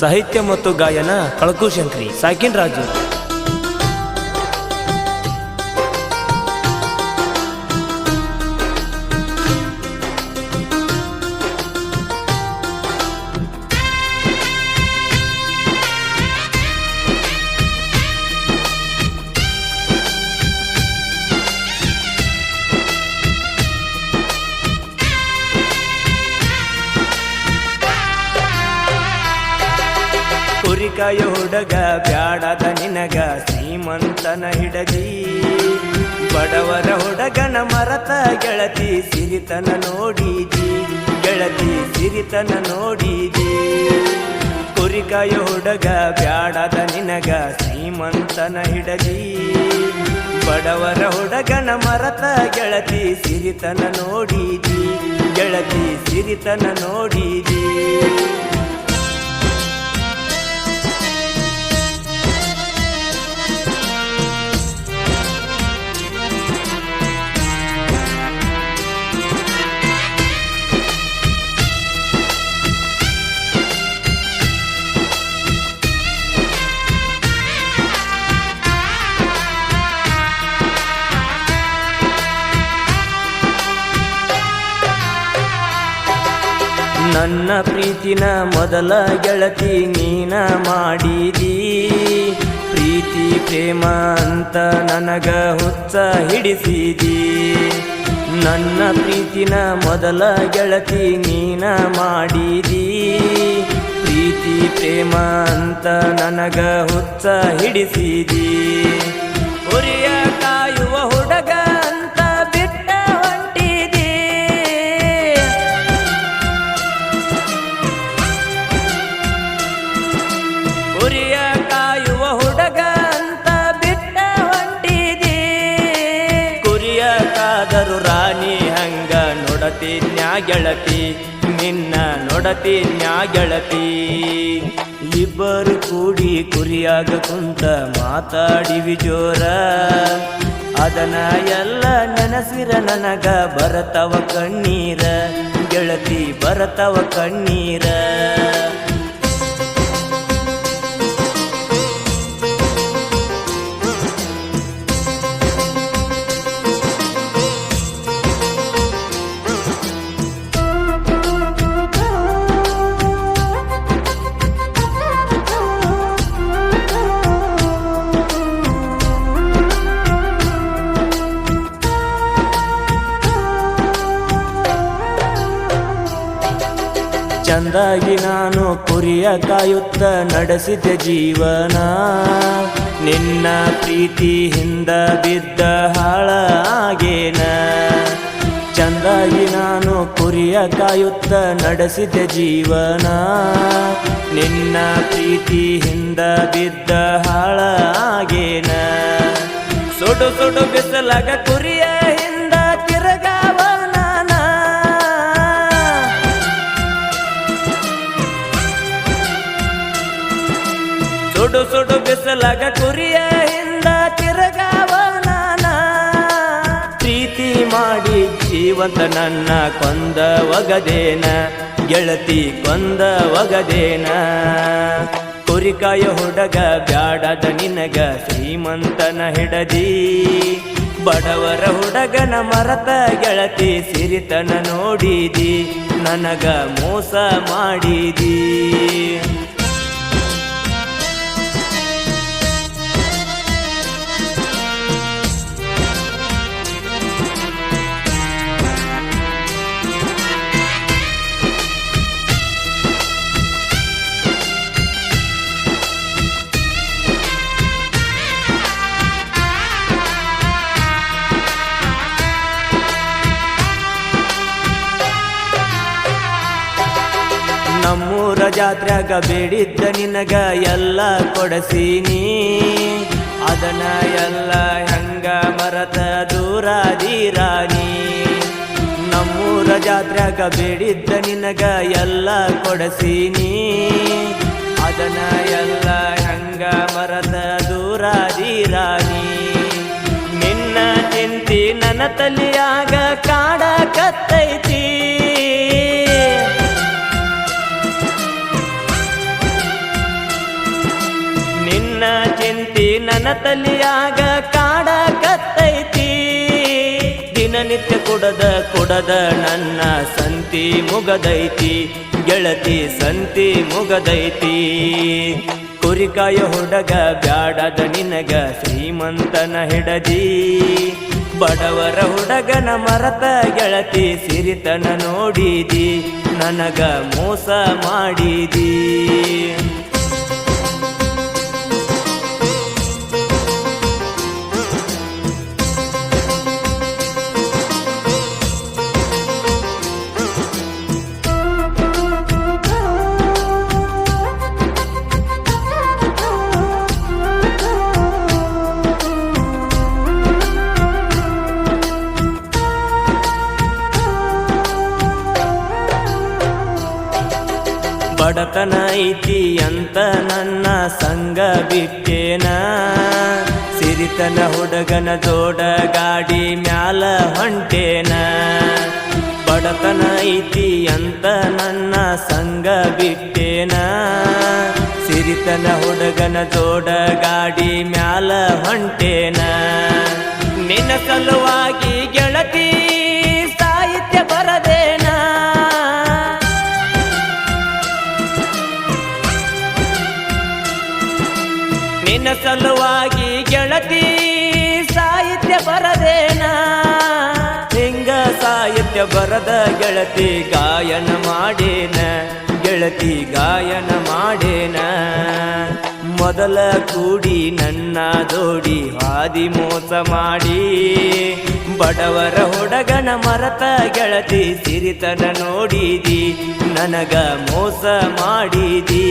ಸಾಹಿತ್ಯ ಮತ್ತು ಗಾಯನ ಕಳಕು ಶಂಕರಿ ಸಾಕಿನ್ ರಾಜು. ಕುರಿಕಾಯ ಹುಡುಗ, ಬ್ಯಾಡದ ನಿನಗ ಶ್ರೀಮಂತನ ಹಿಡಗಿ. ಬಡವರ ಹುಡುಗನ ಮರತ ಗೆಳತಿ ಸಿರಿತನ ನೋಡಿದಿ, ಗೆಳತಿ ಸಿರಿತನ ನೋಡಿದಿ. ಕುರಿಕಾಯ ಹುಡುಗ, ಬ್ಯಾಡದ ನಿನಗ ಶ್ರೀಮಂತನ ಹಿಡಗಿ. ಬಡವರ ಹುಡುಗನ ಮರತ ಗೆಳತಿ ಸಿರಿತನ ನೋಡಿದಿ, ಗೆಳತಿ ಸಿರಿತನ ನೋಡಿದಿ. ನನ್ನ ಪ್ರೀತಿನ ಮೊದಲ ಗೆಳತಿ ನೀನ ಮಾಡಿದಿ. ಪ್ರೀತಿ, ಪ್ರೇಮ ಅಂತ ನನಗ ಹುಚ್ಚ ಹಿಡಿಸಿದಿ. ನನ್ನ ಪ್ರೀತಿನ ಮೊದಲ ಗೆಳತಿ ನೀನ ಮಾಡಿದಿ. ಪ್ರೀತಿ, ಪ್ರೇಮ ಅಂತ ನನಗ ಹುಚ್ಚ ಹಿಡಿಸಿದಿ. ಹುರಿಯ ನೋಡತಿ ನ್ಯಾ ಗೆಳತಿ ನಿನ್ನ ನೋಡತಿ ನ್ಯಾ ಗೆಳತಿ ಇಬ್ಬರು ಕೂಡಿ ಕುರಿಯಾಗ ಕುಂತ ಮಾತಾಡಿವಿ ಜೋರ. ಅದನ ಎಲ್ಲ ನೆನಸಿರ ನನಗ ಬರತವ ಕಣ್ಣೀರ, ಗೆಳತಿ ಬರತವ ಕಣ್ಣೀರ. ಚಂದಾಗಿ ನಾನು ಕುರಿಯ ಕಾಯುತ್ತ ನಡೆಸಿದೆ ಜೀವನ. ನಿನ್ನ ಪ್ರೀತಿ ಹಿಂದ ಬಿದ್ದ ಹಾಳಾಗೇನ? ಚಂದಾಗಿ ನಾನು ಕುರಿಯ ಕಾಯುತ್ತ ನಡೆಸಿದೆ ಜೀವನ. ನಿನ್ನ ಪ್ರೀತಿ ಹಿಂದ ಬಿದ್ದ ಹಾಳಾಗೇನ? ಸುಡು ಸುಡು ಬಿಸಲಾಗ ಕುರಿಯ ಸುಡು ಸುಡು ಬೆಸಲಾಗ ಕುರಿಯ ಹಿಂದ ತಿರುಗಾವನ ಪ್ರೀತಿ ಮಾಡಿ ಜೀವಂತ ನನ್ನ ಕೊಂದ ಒಗದೇನ, ಗೆಳತಿ ಕೊಂದ ಒಗದೇನ. ಕುರಿಕಾಯ ಹುಡುಗ ಬ್ಯಾಡದ ನಿನಗ ಶ್ರೀಮಂತನ ಹಿಡದಿ. ಬಡವರ ಹುಡುಗನ ಮರತ ಗೆಳತಿ ಸಿರಿತನ ನೋಡಿದಿ, ನನಗ ಮೋಸ ಮಾಡಿದಿ. ಜಾತ್ರ್ಯಾಗ ಬೇಡಿದ್ದ ನಿನಗ ಎಲ್ಲ ಕೊಡಸೀನಿ. ಅದನ ಎಲ್ಲ ಹೆಂಗ ಮರತ ದೂರ ದೀರಾನಿ ನಮ್ಮೂರ ಜಾತ್ರೆಗ ಬೇಡಿದ್ದ ನಿನಗ ಎಲ್ಲ ಕೊಡಸೀನಿ. ಅದನ ಎಲ್ಲ ಹೆಂಗ ಮರತ ದೂರ ದೀರಾನಿ ನಿನ್ನ ಚಿಂತಿ ನನ್ನ ತಲಿಯಾಗ ಕಾಡಕತ್ತೈತಿ ನನ್ನ ತಲಿಯಾಗ ಕಾಡಕತ್ತೈತಿ ದಿನನಿತ್ಯ ಕೊಡದ ಕೊಡದ ನನ್ನ ಸಂತಿ ಮುಗದೈತಿ. ಗೆಳತಿ ಸಂತಿ ಮುಗದೈತಿ. ಕುರಿಕಾಯ ಹುಡಗ ಬ್ಯಾಡದ ನಿನಗ ಶ್ರೀಮಂತನ ಹಿಡದಿ. ಬಡವರ ಹುಡಗನ ಮರತ ಗೆಳತಿ ಸಿರಿತನ ನೋಡಿದಿ. ನನಗ ಮೋಸ ಮಾಡಿದಿ. ಬಡತನ ಐತಿ ಅಂತ ನನ್ನ ಸಂಗ ಬಿಟ್ಟೇನ? ಸಿರಿತನ ಹುಡುಗನ ಜೋಡ ಗಾಡಿ ಮ್ಯಾಲ ಹೊಂಟೇನ? ಬಡತನ ಐತಿ ಅಂತ ನನ್ನ ಸಂಗ ಬಿಟ್ಟೇನ? ಸಿರಿತನ ಹುಡುಗನ ಜೋಡ ಗಾಡಿ ಮ್ಯಾಲ ಹೊಂಟೇನ? ನಿನ್ನ ಸಲುವಾಗಿ ಬರದ ಗೆಳತಿ ಗಾಯನ ಮಾಡೇನ, ಗೆಳತಿ ಗಾಯನ ಮಾಡೇನ. ಮೊದಲ ಕೂಡಿ ನನ್ನ ದೋಡಿ ಹಾದಿ ಮೋಸ ಮಾಡಿ, ಬಡವರ ಹುಡಗನ ಮರತ ಗೆಳತಿ ಸಿರಿತನ ನೋಡಿದಿ, ನನಗ ಮೋಸ ಮಾಡಿದಿ.